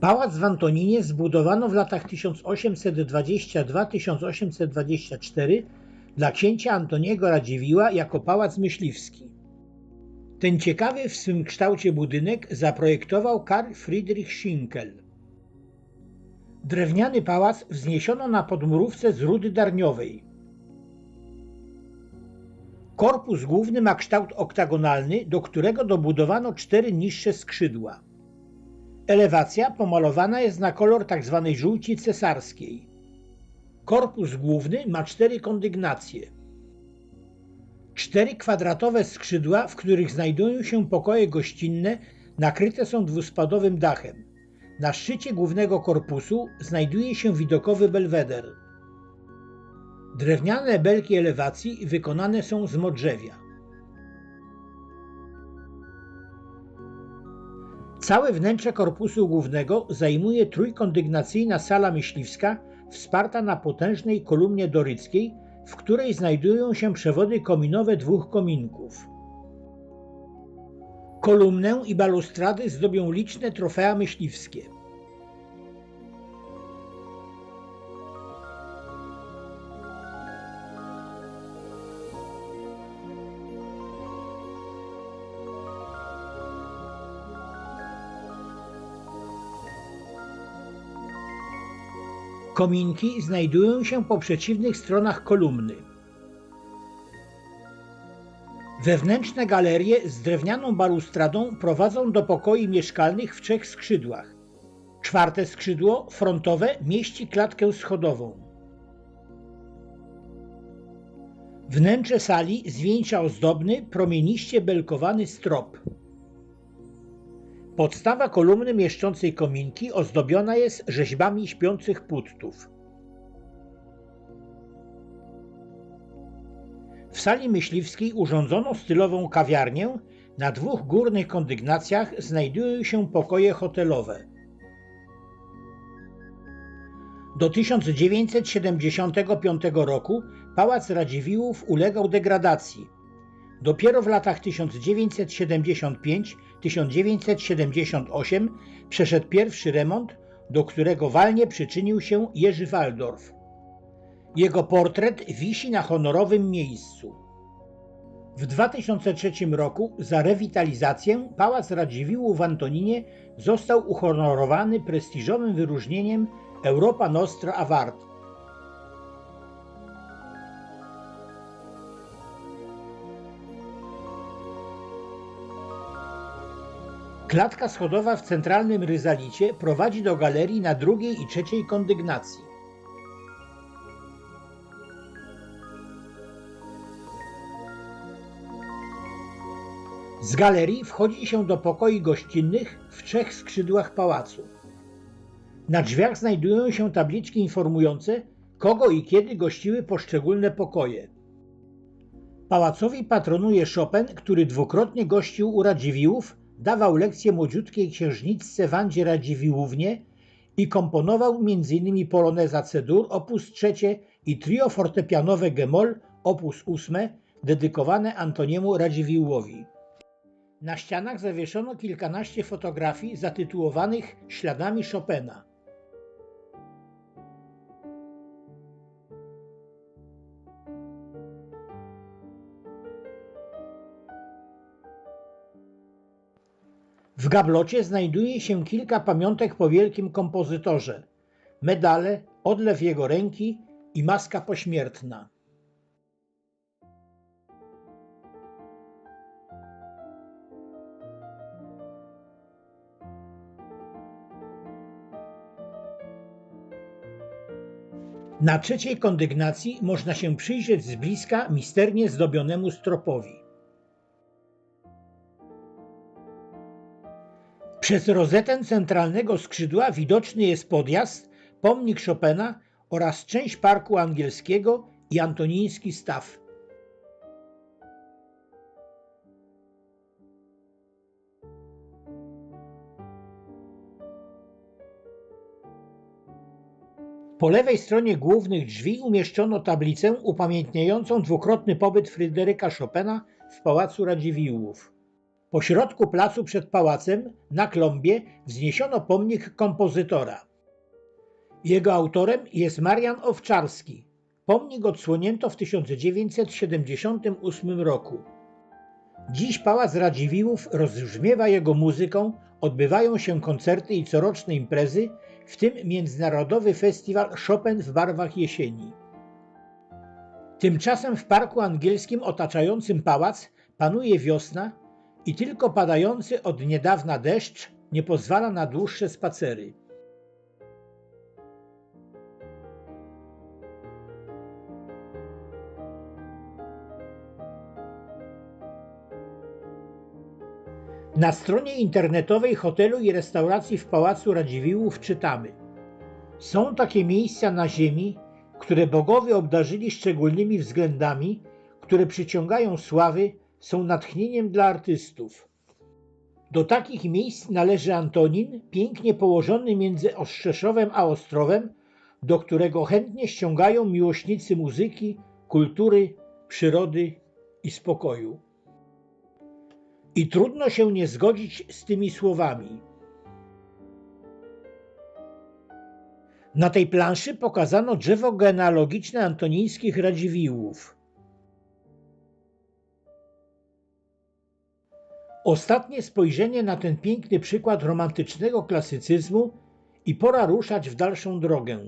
Pałac w Antoninie zbudowano w latach 1822-1824 dla księcia Antoniego Radziwiła jako pałac myśliwski. Ten ciekawy w swym kształcie budynek zaprojektował Karl Friedrich Schinkel. Drewniany pałac wzniesiono na podmurówce z rudy darniowej. Korpus główny ma kształt oktagonalny, do którego dobudowano cztery niższe skrzydła. Elewacja pomalowana jest na kolor tzw. żółci cesarskiej. Korpus główny ma cztery kondygnacje. Cztery kwadratowe skrzydła, w których znajdują się pokoje gościnne, nakryte są dwuspadowym dachem. Na szczycie głównego korpusu znajduje się widokowy belweder. Drewniane belki elewacji wykonane są z modrzewia. Całe wnętrze korpusu głównego zajmuje trójkondygnacyjna sala myśliwska wsparta na potężnej kolumnie doryckiej, w której znajdują się przewody kominowe dwóch kominków. Kolumnę i balustrady zdobią liczne trofea myśliwskie. Kominki znajdują się po przeciwnych stronach kolumny. Wewnętrzne galerie z drewnianą balustradą prowadzą do pokoi mieszkalnych w trzech skrzydłach. Czwarte skrzydło, frontowe, mieści klatkę schodową. Wnętrze sali zwieńcza ozdobny, promieniście belkowany strop. Podstawa kolumny mieszczącej kominki ozdobiona jest rzeźbami śpiących putów. W sali myśliwskiej urządzono stylową kawiarnię. Na dwóch górnych kondygnacjach znajdują się pokoje hotelowe. Do 1975 roku Pałac Radziwiłłów ulegał degradacji. Dopiero w latach 1975-1978 przeszedł pierwszy remont, do którego walnie przyczynił się Jerzy Waldorf. Jego portret wisi na honorowym miejscu. W 2003 roku za rewitalizację Pałac Radziwiłłów w Antoninie został uhonorowany prestiżowym wyróżnieniem Europa Nostra Award. Klatka schodowa w centralnym ryzalicie prowadzi do galerii na drugiej i trzeciej kondygnacji. Z galerii wchodzi się do pokoi gościnnych w trzech skrzydłach pałacu. Na drzwiach znajdują się tabliczki informujące, kogo i kiedy gościły poszczególne pokoje. Pałacowi patronuje Chopin, który dwukrotnie gościł u Radziwiłłów, dawał lekcje młodziutkiej księżniczce Wandzie Radziwiłłównie i komponował m.in. poloneza C-dur op. 3 i trio fortepianowe Gemol op. 8 dedykowane Antoniemu Radziwiłłowi. Na ścianach zawieszono kilkanaście fotografii zatytułowanych Śladami Chopina. W gablocie znajduje się kilka pamiątek po wielkim kompozytorze, medale, odlew jego ręki i maska pośmiertna. Na trzeciej kondygnacji można się przyjrzeć z bliska misternie zdobionemu stropowi. Przez rozetę centralnego skrzydła widoczny jest podjazd, pomnik Chopina oraz część Parku Angielskiego i Antoniński Staw. Po lewej stronie głównych drzwi umieszczono tablicę upamiętniającą dwukrotny pobyt Fryderyka Chopina w Pałacu Radziwiłłów. Po środku placu przed pałacem, na klombie, wzniesiono pomnik kompozytora. Jego autorem jest Marian Owczarski. Pomnik odsłonięto w 1978 roku. Dziś Pałac Radziwiłłów rozbrzmiewa jego muzyką, odbywają się koncerty i coroczne imprezy, w tym Międzynarodowy Festiwal Chopin w barwach jesieni. Tymczasem w parku angielskim otaczającym pałac panuje wiosna i tylko padający od niedawna deszcz nie pozwala na dłuższe spacery. Na stronie internetowej hotelu i restauracji w Pałacu Radziwiłłów czytamy: Są takie miejsca na ziemi, które bogowie obdarzyli szczególnymi względami, które przyciągają sławy, są natchnieniem dla artystów. Do takich miejsc należy Antonin, pięknie położony między Ostrzeszowem a Ostrowem, do którego chętnie ściągają miłośnicy muzyki, kultury, przyrody i spokoju. I trudno się nie zgodzić z tymi słowami. Na tej planszy pokazano drzewo genealogiczne antonińskich Radziwiłłów. Ostatnie spojrzenie na ten piękny przykład romantycznego klasycyzmu i pora ruszać w dalszą drogę.